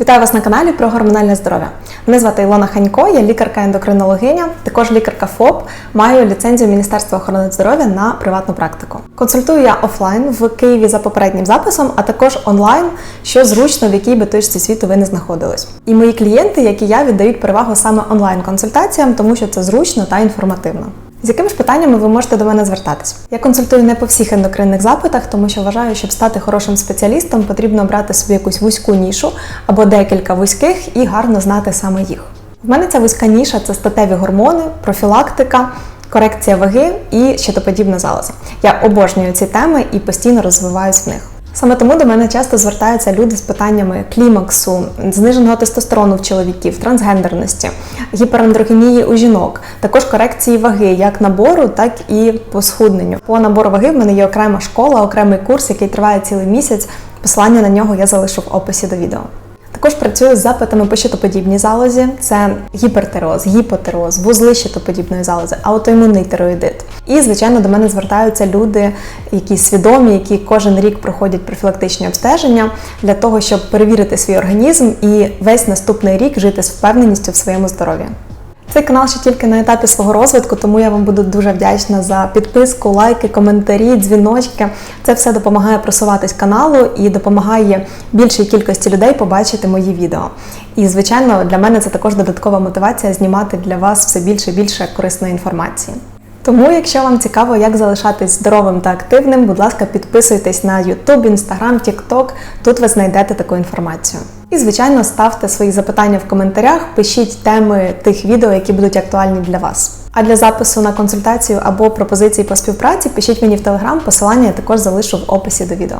Вітаю вас на каналі про гормональне здоров'я. Мене звати Ілона Ханько, я лікарка-ендокринологиня, також лікарка ФОП. Маю ліцензію Міністерства охорони здоров'я на приватну практику. Консультую я офлайн в Києві за попереднім записом, а також онлайн, що зручно в якій би точці світу ви не знаходились. І мої клієнти, як і я, віддають перевагу саме онлайн-консультаціям, тому що це зручно та інформативно. З якими ж питаннями ви можете до мене звертатись? Я консультую не по всіх ендокринних запитах, тому що вважаю, щоб стати хорошим спеціалістом, потрібно брати собі якусь вузьку нішу або декілька вузьких і гарно знати саме їх. В мене ця вузька ніша це статеві гормони, профілактика, корекція ваги і щитоподібна залоза. Я обожнюю ці теми і постійно розвиваюсь в них. Саме тому до мене часто звертаються люди з питаннями клімаксу, зниженого тестостерону в чоловіків, трансгендерності, гіперандрогенії у жінок, також корекції ваги, як набору, так і по схудненню. По набору ваги в мене є окрема школа, окремий курс, який триває цілий місяць. Посилання на нього я залишу в описі до відео. Також працюю з запитами по щитоподібній залозі: це гіпертероз, гіпотероз, вузли щитоподібної залози, аутоімунний тероїдит. І, звичайно, до мене звертаються люди, які свідомі, які кожен рік проходять профілактичні обстеження для того, щоб перевірити свій організм і весь наступний рік жити з впевненістю в своєму здоров'ї. Цей канал ще тільки на етапі свого розвитку, тому я вам буду дуже вдячна за підписку, лайки, коментарі, дзвіночки. Це все допомагає просуватись каналу і допомагає більшій кількості людей побачити мої відео. І, звичайно, для мене це також додаткова мотивація знімати для вас все більше і більше корисної інформації. Тому, якщо вам цікаво, як залишатись здоровим та активним, будь ласка, підписуйтесь на YouTube, Instagram, TikTok, Тут ви знайдете таку інформацію. І, звичайно, ставте свої запитання в коментарях, пишіть теми тих відео, які будуть актуальні для вас. А для запису на консультацію або пропозиції по співпраці пишіть мені в Telegram, посилання я також залишу в описі до відео.